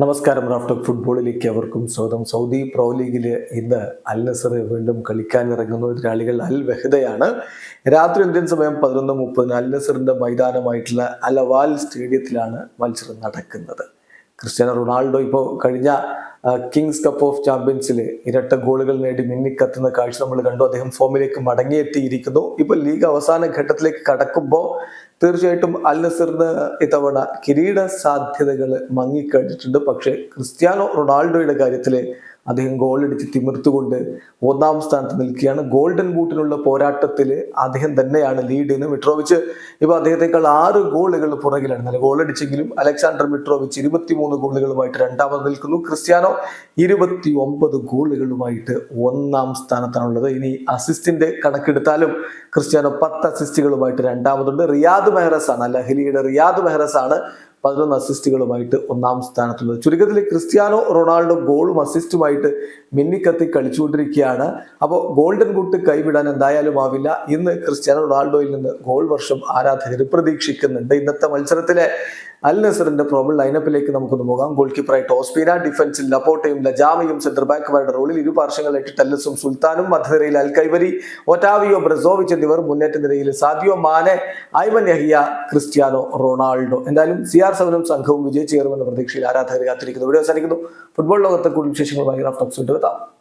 നമസ്കാരം റാഫ്റ്റോക്ക് ഫുട്ബോളിലേക്ക് അവർക്കും സ്വാഗതം. സൗദി പ്രോ ലീഗിൽ ഇന്ന് അൽ നസർ വീണ്ടും കളിക്കാനിറങ്ങുന്ന. എതിരാളികൾ അൽ വെഹദയാണ്. രാത്രി ഇന്ത്യൻ സമയം പതിനൊന്ന് മുപ്പതിന് അൽ നസറിന്റെ മൈതാനമായിട്ടുള്ള അലവാൽ സ്റ്റേഡിയത്തിലാണ് മത്സരം നടക്കുന്നത്. ക്രിസ്ത്യാനോ റൊണാൾഡോ ഇപ്പോൾ കഴിഞ്ഞ കിങ്സ് കപ്പ് ഓഫ് ചാമ്പ്യൻസിൽ ഇരട്ട ഗോളുകൾ നേടി മിന്നിക്കത്തുന്ന കാഴ്ച നമ്മൾ കണ്ടു. അദ്ദേഹം ഫോമിലേക്ക് മടങ്ങിയെത്തിയിരിക്കുന്നു. ഇപ്പൊ ലീഗ് അവസാന ഘട്ടത്തിലേക്ക് കടക്കുമ്പോൾ തീർച്ചയായിട്ടും അൽ നസറിന് ഇത്തവണ കിരീട സാധ്യതകൾ മങ്ങിക്കഴിഞ്ഞിട്ടുണ്ട്. പക്ഷേ ക്രിസ്ത്യാനോ റൊണാൾഡോയുടെ കാര്യത്തിൽ അദ്ദേഹം ഗോളടിച്ച് തിമിർത്തുകൊണ്ട് ഒന്നാം സ്ഥാനത്ത് നിൽക്കുകയാണ്. ഗോൾഡൻ ബൂട്ടിനുള്ള പോരാട്ടത്തിൽ അദ്ദേഹം തന്നെയാണ് ലീഡ് ചെയ്യുന്നത് മിട്രോവിച്ച് ഇപ്പൊ അദ്ദേഹത്തെക്കാൾ ആറ് ഗോളുകൾ പുറകിലാണ്. നല്ല ഗോളടിച്ചെങ്കിലും അലക്സാണ്ടർ മിട്രോവിച്ച് ഇരുപത്തിമൂന്ന് ഗോളുകളുമായിട്ട് രണ്ടാമത് നിൽക്കുന്നു. ക്രിസ്ത്യാനോ ഇരുപത്തി ഒമ്പത് ഗോളുകളുമായിട്ട് ഒന്നാം സ്ഥാനത്താണുള്ളത്. ഇനി അസിസ്റ്റിന്റെ കണക്കെടുത്താലും ക്രിസ്ത്യാനോ പത്ത് അസിസ്റ്റുകളുമായിട്ട് രണ്ടാമതുണ്ട്. റിയാദ് മെഹ്റസ് ആണ് ലഹലിയുടെ റിയാദ് മെഹ്റസ് ആണ് പതിനൊന്ന് അസിസ്റ്റുകളുമായിട്ട് ഒന്നാം സ്ഥാനത്തുള്ളത്. ചുരുക്കത്തിൽ ക്രിസ്ത്യാനോ റൊണാൾഡോ ഗോളും അസിസ്റ്റുമായിട്ട് മിന്നിക്കത്തി കളിച്ചുകൊണ്ടിരിക്കുകയാണ്. അപ്പോൾ ഗോൾഡൻ ബൂട്ട് കൈവിടാൻ എന്തായാലും ആവില്ല. ഇന്ന് ക്രിസ്ത്യാനോ റൊണാൾഡോയിൽ നിന്ന് ഗോൾ വർഷം ആരാധകർ പ്രതീക്ഷിക്കുന്നുണ്ട്. ഇന്നത്തെ മത്സരത്തിലെ അൽ നസറിന്റെ പ്രോബിൾ ലൈനപ്പിലേക്ക് നമുക്കൊന്ന് പോകാം. ഗോൾ കീപ്പറായിട്ട് ഓസ്പീന ഡിഫൻസിൽ ലപ്പോട്ടയും ലജാമയും സെന്റർ ബാക്കുമാരുടെ റോളിൽ ഇരു പാർശ്വങ്ങളായിട്ട് ടെല്ലസും സുൽത്താനും മധ്യനിരയിൽ അൽ കൈവരി ഒറ്റാവിയോ ബ്രസോവിച്ച് എന്നിവർ മുന്നേറ്റ നിരയിൽ Sadio Mane Ayman Yahya Cristiano Ronaldo. എന്തായാലും സി സെവനും സംഘവും വിജയിച്ചു കയറുമെന്ന പ്രതീക്ഷയിൽ ആരാധകർ കാത്തിരിക്കുന്നു. ഇവിടെ അവസാനിക്കുന്നു. ഫുട്ബോൾ ലോകത്തെ കൂടുതൽ വിശേഷങ്ങളുമായി എത്താം.